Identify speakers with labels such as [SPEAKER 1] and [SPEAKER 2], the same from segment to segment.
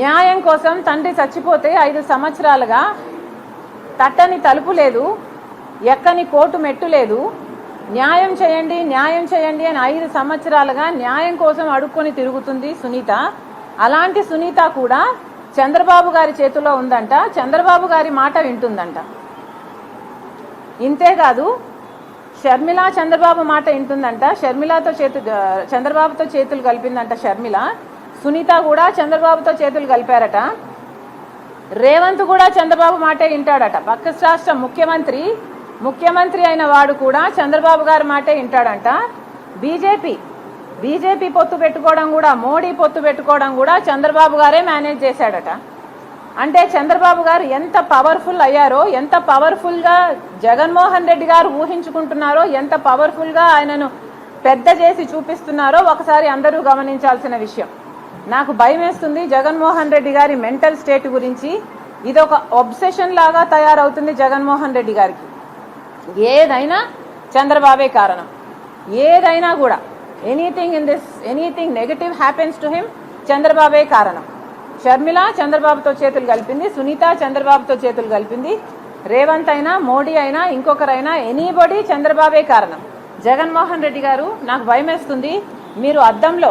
[SPEAKER 1] న్యాయం కోసం తండ్రి చచ్చిపోతే ఐదు సంవత్సరాలుగా తట్టని తలుపు లేదు ఎక్కని కోటు మెట్టు లేదు. న్యాయం చేయండి న్యాయం చేయండి అని ఐదు సంవత్సరాలుగా న్యాయం కోసం అడుక్కొని తిరుగుతుంది సునీత. అలాంటి సునీత కూడా చంద్రబాబు గారి చేతిలో ఉందంట చంద్రబాబు గారి మాట వింటుందంట. ఇంతేకాదు షర్మిల చంద్రబాబు మాట వింటుందంట షర్మిలతో చేతు చంద్రబాబుతో చేతులు కలిపిందంట షర్మిల. సునీత కూడా చంద్రబాబుతో చేతులు కలిపారట. రేవంత్ కూడా చంద్రబాబు మాటే వింటాడట. పక్క రాష్ట్ర ముఖ్యమంత్రి ముఖ్యమంత్రి అయిన వాడు కూడా చంద్రబాబు గారి మాటే వింటాడంట. బీజేపీ బీజేపీ పొత్తు పెట్టుకోవడం కూడా మోడీ పొత్తు పెట్టుకోవడం కూడా చంద్రబాబు గారే మేనేజ్ చేశాడట. అంటే చంద్రబాబు గారు ఎంత పవర్ఫుల్ అయ్యారో ఎంత పవర్ఫుల్గా జగన్మోహన్ రెడ్డి గారు ఊహించుకుంటున్నారో ఎంత పవర్ఫుల్గా ఆయనను పెద్ద చేసి చూపిస్తున్నారో ఒకసారి అందరూ గమనించాల్సిన విషయం. నాకు భయం వేస్తుంది జగన్మోహన్ రెడ్డి గారి మెంటల్ స్టేట్ గురించి. ఇది ఒక ఒబ్సెషన్ లాగా తయారవుతుంది జగన్మోహన్ రెడ్డి గారికి. ఏదైనా చంద్రబాబే కారణం. ఏదైనా కూడా anything in this anything negative happens to him చంద్రబాబే కారణం. షర్మిల చంద్రబాబుతో చేతులు కలిపింది సునీత చంద్రబాబుతో చేతులు కలిపింది రేవంత్ అయినా మోడీ అయినా ఇంకొకరైనా ఎనీబడి చంద్రబాబే కారణం. జగన్మోహన్ రెడ్డి గారు నాకు భయమేస్తుంది మీరు అద్దంలో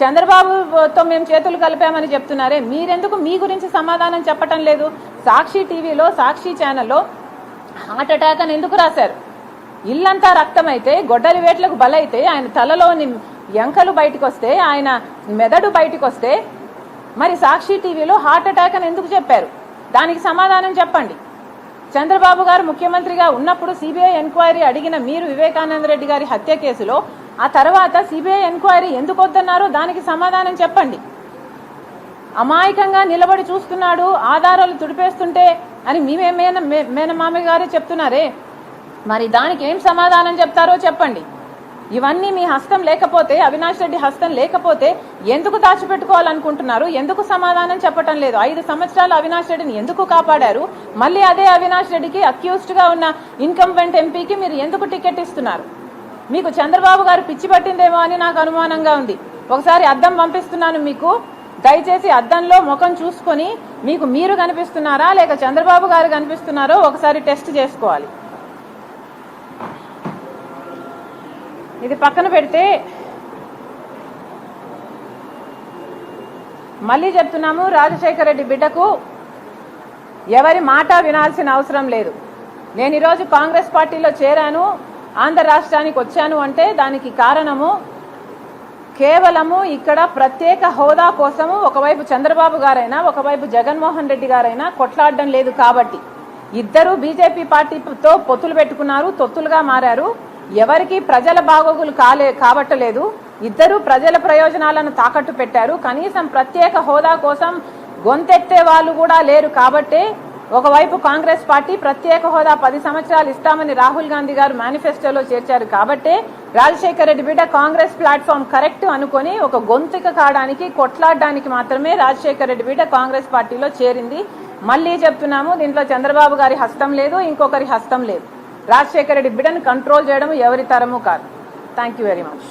[SPEAKER 1] చంద్రబాబుతో మేము చేతులు కలిపామని చెప్తున్నారే. మీరెందుకు మీ గురించి సమాధానం చెప్పటం లేదు? సాక్షి టీవీలో సాక్షి ఛానల్లో హార్ట్ అటాక్ అని ఎందుకు రాశారు? ఇల్లంతా రక్తమైతే గొడ్డలి వేట్లకు బలైతే ఆయన తలలోని ఎంకలు బయటకు వస్తే ఆయన మెదడు బయటకు వస్తే మరి సాక్షి టీవీలో హార్ట్ అటాక్ అని ఎందుకు చెప్పారు? దానికి సమాధానం చెప్పండి. చంద్రబాబు గారు ముఖ్యమంత్రిగా ఉన్నప్పుడు సిబిఐ ఎంక్వైరీ అడిగిన మీరు వివేకానంద రెడ్డి గారి హత్య కేసులో ఆ తర్వాత సిబిఐ ఎంక్వైరీ ఎందుకు వద్దన్నారో దానికి సమాధానం చెప్పండి. అమాయకంగా నిలబడి చూస్తున్నాడు ఆధారాలు తుడిపేస్తుంటే అని మేమే మేన మే- మేనమామ గారే చెప్తున్నారే? మరి దానికి ఏం సమాధానం చెప్తారో చెప్పండి. ఇవన్నీ మీ హస్తం లేకపోతే అవినాష్ రెడ్డి హస్తం లేకపోతే ఎందుకు దాచిపెట్టుకోవాలనుకుంటున్నారు? ఎందుకు సమాధానం చెప్పటం లేదు? ఐదు సంవత్సరాలు అవినాష్ రెడ్డిని ఎందుకు కాపాడారు? మళ్ళీ అదే అవినాష్ రెడ్డికి అక్యూస్డ్గా ఉన్న ఇన్కంబెంట్ ఎంపీకి మీరు ఎందుకు టికెట్ ఇస్తున్నారు? మీకు చంద్రబాబు గారు పిచ్చి పట్టిందేమో అని నాకు అనుమానంగా ఉంది. ఒకసారి అద్దం పంపిస్తున్నాను మీకు. దయచేసి అద్దంలో ముఖం చూసుకొని మీకు మీరు కనిపిస్తున్నారా లేక చంద్రబాబు గారు కనిపిస్తున్నారో ఒకసారి టెస్ట్ చేసుకోవాలి. ఇది పక్కన పెడితే మళ్ళీ చెప్తున్నాము రాజశేఖర రెడ్డి బిడ్డకు ఎవరి మాట వినాల్సిన అవసరం లేదు. నేను ఈరోజు కాంగ్రెస్ పార్టీలో చేరాను. ఆంధ్ర రాష్ట్రానికి వచ్చాను అంటే దానికి కారణము కేవలము ఇక్కడ ప్రత్యేక హోదా కోసము ఒకవైపు చంద్రబాబు గారైనా ఒకవైపు జగన్మోహన్ రెడ్డి గారైనా కొట్లాడడం లేదు కాబట్టి. ఇద్దరు బీజేపీ పార్టీతో పొత్తులు పెట్టుకున్నారు తొత్తులుగా మారారు. ఎవరికి ప్రజల బాగోగులు కాలే కాబట్టలేదు. ఇద్దరు ప్రజల ప్రయోజనాలను తాకట్టు పెట్టారు. కనీసం ప్రత్యేక హోదా కోసం గొంతెత్తే వాళ్ళు కూడా లేరు కాబట్టే ఒకవైపు కాంగ్రెస్ పార్టీ ప్రత్యేక హోదా పది సంవత్సరాలు ఇస్తామని రాహుల్ గాంధీ గారు మేనిఫెస్టోలో చేర్చారు కాబట్టే రాజశేఖర రెడ్డి బిడ్డ కాంగ్రెస్ ప్లాట్ఫామ్ కరెక్ట్ అనుకొని ఒక గొంతుక కావడానికి కొట్లాడడానికి మాత్రమే రాజశేఖర రెడ్డి బిడ్డ కాంగ్రెస్ పార్టీలో చేరింది. మళ్ళీ చెప్తున్నాము దీంట్లో చంద్రబాబు గారి హస్తం లేదు ఇంకొకరి హస్తం లేదు. రాజశేఖర రెడ్డి బిడ్డను కంట్రోల్ చేయడం ఎవరి తరము కాదు. Thank you very much